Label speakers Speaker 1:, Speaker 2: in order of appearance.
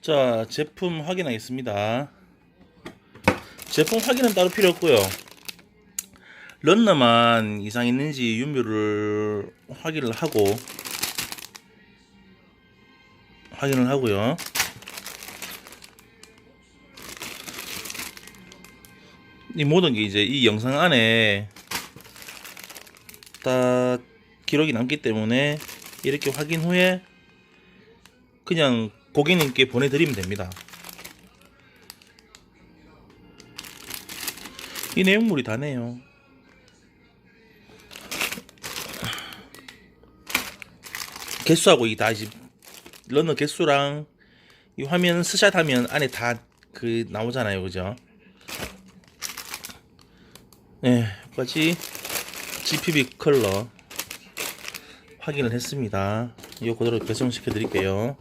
Speaker 1: 자, 제품 확인하겠습니다. 제품 확인은 따로 필요 없고요. 런너만 이상 있는지 유무를 확인을 하고 확인을 하고요. 이 모든 게 이제 이 영상 안에 다 기록이 남기 때문에 이렇게 확인 후에 그냥 고객님께 보내드리면 됩니다. 이 내용물이 다네요. 개수하고 이 다 이제 러너 개수랑 이 화면 스샷 하면 안에 다 그 나오잖아요. 그죠? 네, 까지 GPB 컬러 확인을 했습니다. 이거 그대로 배송시켜 드릴게요.